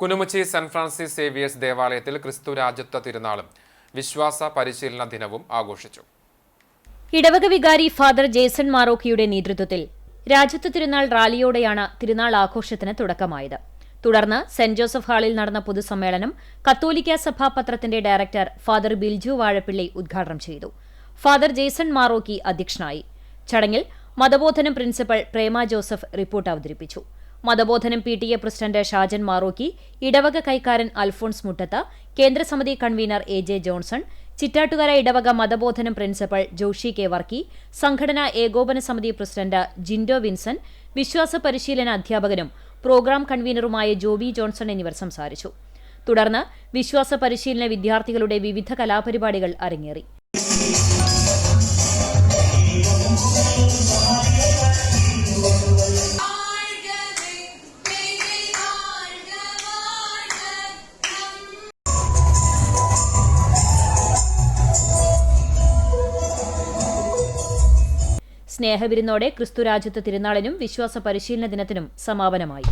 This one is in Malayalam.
കുനുമുച്ചി സെന്റ് ഫ്രാൻസിസ് സേവിയേഴ്സ് ദേവാലയത്തിൽ ക്രിസ്തു രാജ്യത്വ തിരുനാളും വിശ്വാസ പരിശീലന ദിനവും ആഘോഷിച്ചു. ഇടവക വികാരി ഫാദർ ജേസൺ മാറോക്കിയുടെ നേതൃത്വത്തിൽ രാജ്യത്വ തിരുനാൾ റാലിയോടെയാണ് തിരുനാൾ ആഘോഷത്തിന് തുടക്കമായത്. തുടർന്ന് സെന്റ് ജോസഫ് ഹാളിൽ നടന്ന പൊതുസമ്മേളനം കത്തോലിക്ക സഭാ പത്രത്തിന്റെ ഡയറക്ടർ ഫാദർ ബിൽജു വാഴപ്പിള്ളി ഉദ്ഘാടനം ചെയ്തു. ഫാദർ ജേസൺ മാറോക്കി അധ്യക്ഷനായി. ചടങ്ങിൽ മതബോധനം പ്രിൻസിപ്പൽ പ്രേമ ജോസഫ് റിപ്പോർട്ട് അവതരിപ്പിച്ചു. മതബോധനം P T A president Shajan Marokki ഇടവക കൈക്കാരൻ Alphons മുട്ടത്ത കേന്ദ്രസമിതി convener A J Johnson Chittattukara ഇടവക മതബോധനം പ്രിൻസിപ്പൽ ജോഷി കെ വർക്കി സംഘടനാ ഏകോപന സമിതി പ്രസിഡന്റ് ജിൻഡോ വിൻസൻ വിശ്വാസ പരിശീലന അധ്യാപകനും പ്രോഗ്രാം കൺവീനറുമായ ജോബി ജോൺസൺ എന്നിവർ സംസാരിച്ചു. തുടർന്ന് വിശ്വാസ പരിശീലന വിദ്യാർത്ഥികളുടെ വിവിധ കലാപരിപാടികൾ അരങ്ങേറി. സ്നേഹവിരുന്നോടെ ക്രിസ്തുരാജ്യത്വ തിരുനാളിനും വിശ്വാസ പരിശീലന ദിനത്തിനും സമാപനമായി.